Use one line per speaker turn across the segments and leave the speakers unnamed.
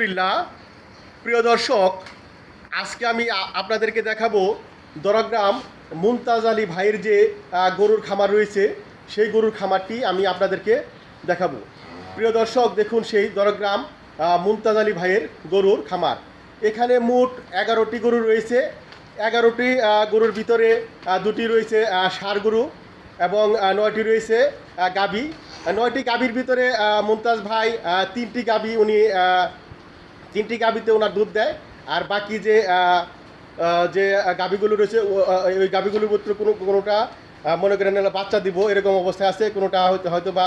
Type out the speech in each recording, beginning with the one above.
আলহামদুলিল্লাহ। প্রিয় দর্শক, আজকে আমি আপনাদেরকে দেখাবো দরগ্রাম মুমতাজ আলী ভাইয়ের যে গরুর খামার রয়েছে, সেই গরুর খামারটি আমি আপনাদেরকে দেখাবো। প্রিয় দর্শক, দেখুন সেই দরগ্রাম মুমতাজ আলী ভাইয়ের গরুর খামার। এখানে মোট এগারোটি গরু রয়েছে। এগারোটি গরুর ভিতরে দুটি রয়েছে ষাঁড় গরু এবং নয়টি রয়েছে গাভী নয়টি গাভীর ভিতরে মুমতাজ ভাই তিনটি গাভী উনি তিনটি গাভীতে ওনার দুধ দেয়, আর বাকি যে যে গাভীগুলো রয়েছে ওই গাভীগুলোর ভিতরে কোনো, কোনোটা মনে করেন বাচ্চা দিব, এরকম অবস্থায় আছে, কোনোটা হয়তো বা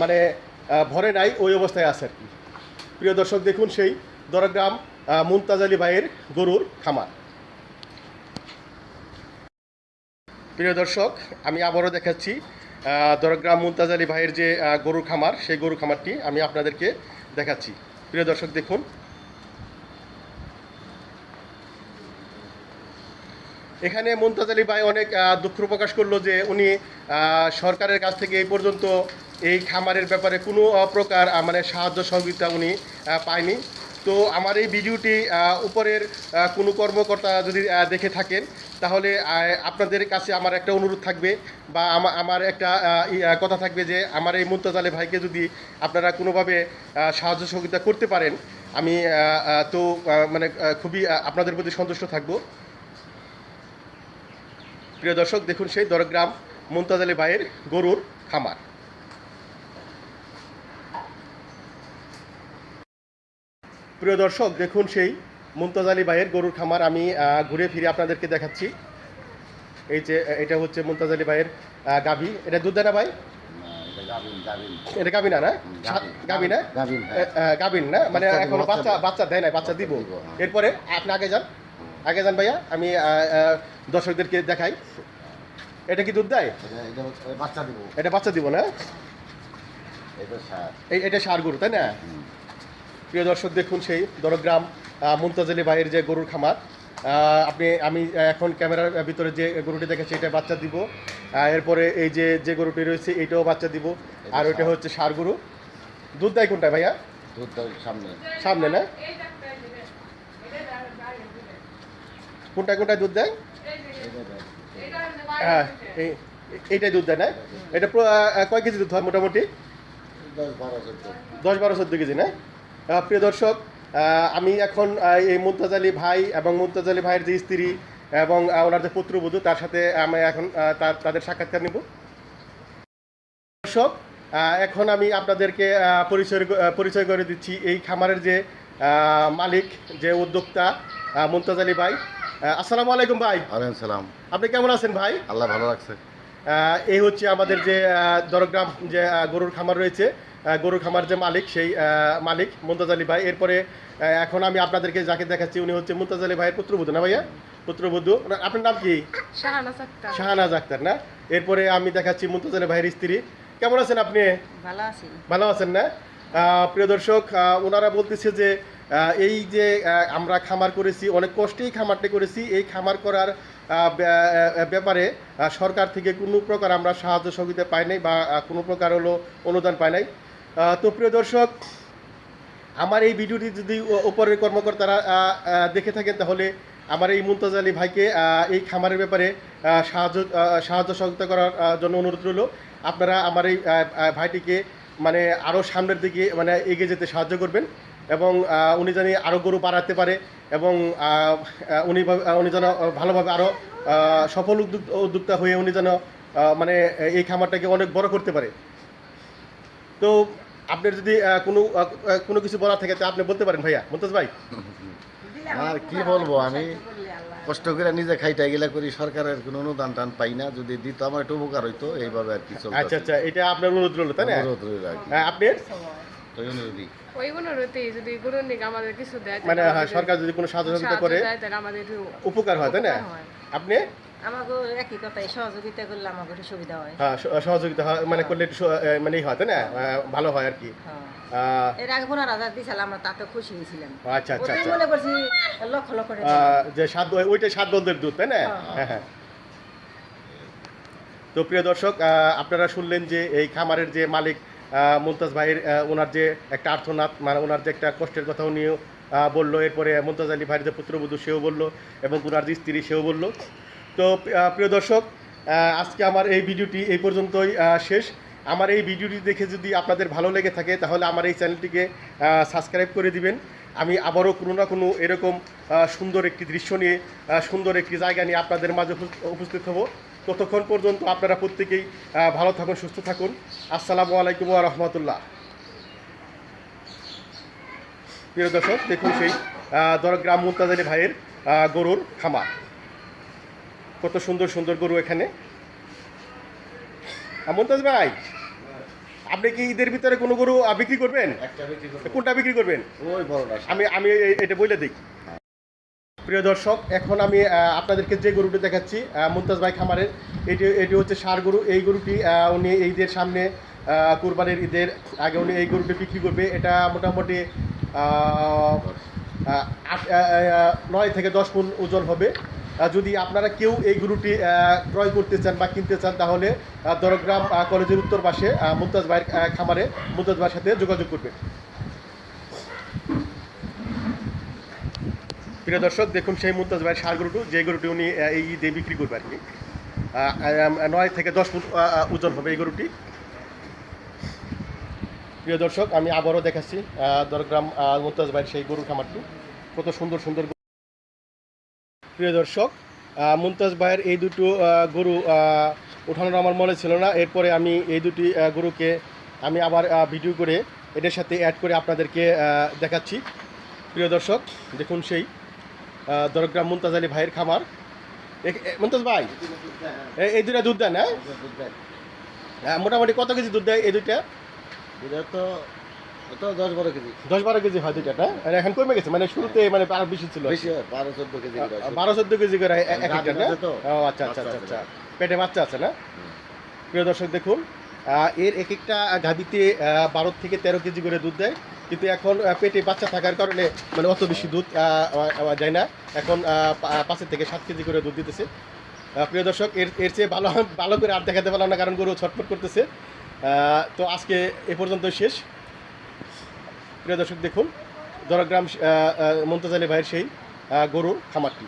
মানে ভরে নাই, ওই অবস্থায় আছে আর কি। প্রিয় দর্শক, দেখুন সেই দরগ্রাম মুমতাজ আলী ভাইয়ের গরুর খামার। প্রিয় দর্শক, আমি আবারও দেখাচ্ছি দরগ্রাম মুমতাজ আলী ভাইয়ের যে গরুর খামার, সেই গরুর খামারটি আমি আপনাদেরকে দেখাচ্ছি। প্রিয় দর্শক, দেখুন। এখানে মুমতাজ আলী ভাই অনেক দুঃখ প্রকাশ করল যে উনি সরকারের কাছ থেকে এই পর্যন্ত এই খামারের ব্যাপারে কোনো প্রকার মানে সাহায্য সহযোগিতা উনি পায়নি। তো আমার এই ভিডিওটি উপরের কোনো কর্মকর্তা যদি দেখে থাকেন তাহলে আপনাদের কাছে আমার একটা অনুরোধ থাকবে বা আমার একটা কথা থাকবে যে আমার এই মুমতাজ আলী ভাইকে যদি আপনারা কোনোভাবে সাহায্য সহযোগিতা করতে পারেন, আমি তো মানে খুবই আপনাদের প্রতি সন্তুষ্ট থাকব। প্রিয় দর্শক, দেখুন সেই দরগ্রাম মুমতাজ আলী ভাইয়ের গরুর খামার। প্রিয় দর্শক, দেখুন সেই মুমতাজ আলী ভাইয়ের গরুর খামার আমি ঘুরে ফিরে আপনাদেরকে দেখাচ্ছি। এই যে এটা হচ্ছে মুমতাজ আলী ভাইয়ের গাভী। এটা দুধ দেয় না ভাই? এটা গাভী না? গাভী না?
গাভীন
না? মানে এখনও
বাচ্চা
বাচ্চা দেয় না বাচ্চা দিব।
হ্যাঁ।
এরপরে আপনি আগে যান। আগে যান ভাইয়া আমি দর্শকদেরকে দেখাই। এটা কি দুধ দেয়?
এটা- বাচ্চা দিব।
এটা বাচ্চা দিব না?
এটা
এই এটা সার গরু তাই না? প্রিয় দর্শক দেখুন সেই দরগ্রাম। মুমতাজ ভাইয়ের যে গরুর খামার আপনি আমি এখন ক্যামেরার ভিতরে যে গরুটি দেখেছি এটা বাচ্চা দিব। এরপরে এই যে যে গরুটি রয়েছে এইটাও বাচ্চা দিব। আর ওইটা হচ্ছে সার গরু। দুধ দেয় কোনটা ভাইয়া?
দুধ দেয় সামনে।
সামনে না? কোনটা কোনটা দুধ দেয়? হ্যাঁ এই- এইটাই দুধ দেয় না? এটা কয় কেজি দুধ হয় মোটামুটি?
দশ বারো চোদ্দ।
দশ বারো চোদ্দ কেজি না? প্রিয় দর্শক আমি এখন এই মুমতাজ আলী ভাই এবং মুমতাজ আলী ভাইয়ের যে স্ত্রী এবং ওনার যে পুত্রবধূ তার সাথে আমি এখন তার তাদের সাক্ষাৎকার নিব। দর্শক এখন আমি আপনাদেরকে পরিচয় পরিচয় করে দিচ্ছি। এই খামারের যে মালিক যে উদ্যোক্তা মুমতাজ আলী ভাই। আসসালামু আলাইকুম ভাই।
আলাইকুম সালাম।
আপনি কেমন আছেন ভাই?
আল্লাহ ভালো রাখছে।
আহ, এই হচ্ছে আমাদের যে দরগ্রাম যে গরুর খামার রয়েছে গরুর খামার যে মালিক সেই মালিক মুমতাজ আলী ভাই। এরপরে এখন আমি আপনাদেরকে যাকে দেখাচ্ছি উনি হচ্ছে মুমতাজ আলী ভাইয়ের পুত্রবধূ না ভাইয়া? পুত্রবধূ। আপনার নাম কি? শাহানাজ আক্তার। না? এরপরে আমি দেখাচ্ছি মুমতাজ আলী ভাইয়ের স্ত্রী। কেমন আছেন আপনি?
ভালো আছেন
ভালো আছেন না? প্রিয় দর্শক ওনারা বলতেছে যে এই যে আমরা খামার করেছি, অনেক কষ্টেই খামারটি করেছি, এই খামার করার ব্যাপারে সরকার থেকে কোনো প্রকার আমরা সাহায্য সহযোগিতা পাই নাই বা কোনো প্রকার হলো অনুদান পাই নাই। তো প্রিয় দর্শক, আমার এই ভিডিওটি যদি উপরের কর্মকর্তারা দেখে থাকেন, তাহলে আমার এই মুমতাজ আলী ভাইকে এই খামারের ব্যাপারে সাহায্য সাহায্য সহযোগিতা করার জন্য অনুরোধ রইল। আপনারা আমার এই ভাইটিকে মানে আরও সামনের দিকে মানে এগিয়ে যেতে সাহায্য করবেন এবং উনি জানি আরও গরু বাড়াতে পারে এবং উনি উনি যেন ভালোভাবে আরও সফল উদ্যোক্তা হয়ে উনি যেন মানে এই খামারটাকে অনেক বড় করতে পারে। তো আপনার যদি কোনো কোনো কিছু বলার থাকে তা আপনি বলতে পারেন ভাইয়া। মুমতাজ ভাই।
আর কি বলব, আমি কষ্ট করে নিজে খাইটা গেলা করি সরকারের কোনো অনুদান টান পাই না। যদি দিত আমার একটু উপকার হইতো এইভাবে আর কি চলছে
আচ্ছা আচ্ছা এটা আপনার অনুরোধ রইল তাই না?
অনুরোধ রইল আর কি।
হ্যাঁ, আপনি?
অনুরোধই।
ওই যদি আমাদের কিছু দেয়
মানে হ্যাঁ, সরকার যদি কোনো সাহায্য সহযোগিতা করে
তাহলে আমাদের একটু
উপকার হয় তাই না? আপনি?
আমাকে একই কথাই সহযোগিতা করলে আমাকে একটু সুবিধা হয়।
হ্যাঁ সহযোগিতা মানে করলে একটু মানে হয় তাই না? ভালো হয় আর কি।
হ্যাঁ। এর আগে পনেরো হাজার দিয়েছিলাম আমরা তাতে খুশি হয়েছিলাম।
আচ্ছা আচ্ছা আচ্ছা।
মনে করছি লক্ষ লক্ষ
যে সাত ওইটাই সাত বন্ধের দুধ তাই না?
হ্যাঁ।
হ্যাঁ হ্যাঁ। তো প্রিয় দর্শক আপনারা শুনলেন যে এই খামারের যে মালিক আহ, মুমতাজ ভাইয়ের ওনার যে একটা আর্থনাথ মানে ওনার যে একটা কষ্টের কথা উনিও বলল। এরপরে মুমতাজ আলী ভাইয়ের যে পুত্রবধূ সেও বলল এবং ওনার যে স্ত্রী সেও বলল। তো প্রিয় দর্শক আজকে আমার এই ভিডিওটি এই পর্যন্তই শেষ। আমার এই ভিডিওটি দেখে যদি আপনাদের ভালো লেগে থাকে, তাহলে আমার এই চ্যানেলটিকে সাবস্ক্রাইব করে দিবেন। আমি আবারও কোনো না কোনো এরকম সুন্দর একটি দৃশ্য নিয়ে সুন্দর একটি জায়গা নিয়ে আপনাদের মাঝে উপস্থ- উপস্থিত হব। ততক্ষণ পর্যন্ত আপনারা প্রত্যেকেই ভালো থাকুন, সুস্থ থাকুন। আসসালামু আলাইকুম রহমতুল্লাহ। প্রিয় দর্শক, দেখুন সেই দরগ্রাম মুমতাজ আলী ভাইয়ের গরুর খামার। কত সুন্দর সুন্দর গরু এখানে। মুমতাজ ভাই আপনি কি ঈদের ভিতরে কোনো গরু বিক্রি করবেন। কোনটা বিক্রি করবেন?
ওই বড়টা।
আমি আমি এটা বলে দিই প্রিয় দর্শক এখন আমি আপনাদেরকে যে গরুটি দেখাচ্ছি মুমতাজ ভাই খামারের এটি এটি হচ্ছে সার গরু। এই গরুটি উনি ঈদের সামনে কুরবানির ঈদের আগে উনি এই গরুটি বিক্রি করবে। এটা মোটামুটি নয় থেকে দশ গুণ ওজন হবে। যদি আপনারা কেউ এই গরুটি ক্রয় করতে চান বা কিনতে চান, তাহলে দরগ্রাম কলেজের উত্তর পাশে মুমতাজ ভাইয়ের খামারে মুমতাজ ভাইয়ের সাথে যোগাযোগ করবেন। প্রিয় দর্শক, দেখুন সেই মুমতাজ ভাইয়ের সার গরুটি, যে গরুটি উনি এই ঈদে বিক্রি করবে আর কি। নয় থেকে দশ ফুট ওজন হবে এই গরুটি। প্রিয় দর্শক, আমি আবারও দেখাচ্ছি দরগ্রাম মুমতাজ ভাইয়ের সেই গরুর খামারটি। কত সুন্দর সুন্দর। প্রিয় দর্শক মুমতাজ ভাইয়ের এই দুটো গরু ওঠানোর আমার মনে ছিল না। এরপরে আমি এই দুটি গরুকে আমি আবার ভিডিও করে এদের সাথে অ্যাড করে আপনাদেরকে দেখাচ্ছি। প্রিয় দর্শক দেখুন সেই দরগ্রাম মুমতাজ আলী ভাইয়ের খামার। মুমতাজ ভাই এই দুটা দুধ দেন হ্যাঁ? হ্যাঁ, মোটামুটি কত কেজি দুধ দেয় এই দুইটা?
এটা তো দশ বারো কেজি।
দশ বারো কেজি হয় দুইটা আর এখন কমে গেছে মানে শুরুতে মানে আরও বেশি ছিল।
বারো চোদ্দ কেজি
বারো চোদ্দ কেজি করে এক- এক একটা না?
আছে তো?
ও আচ্ছা আচ্ছা আচ্ছা আচ্ছা পেটে বাচ্চা আছে না? প্রিয় দর্শক দেখুন এর এক একটা গাভিতে বারো থেকে তেরো কেজি করে দুধ দেয়। কিন্তু এখন পেটে বাচ্চা থাকার কারণে মানে অত বেশি দুধ যায় না। এখন পাঁচের থেকে সাত কেজি করে দুধ দিতেছে। প্রিয় দর্শক এর এর চেয়ে ভালো ভালো করে আর দেখাতে পারলাম না কারণ গরু ছটফট করতেছে। তো আজকে এ পর্যন্ত শেষ। প্রিয় দর্শক দেখুন দরগ্রাম মন্তাজ আলী ভাইয়ের সেই গরুর খামারটি।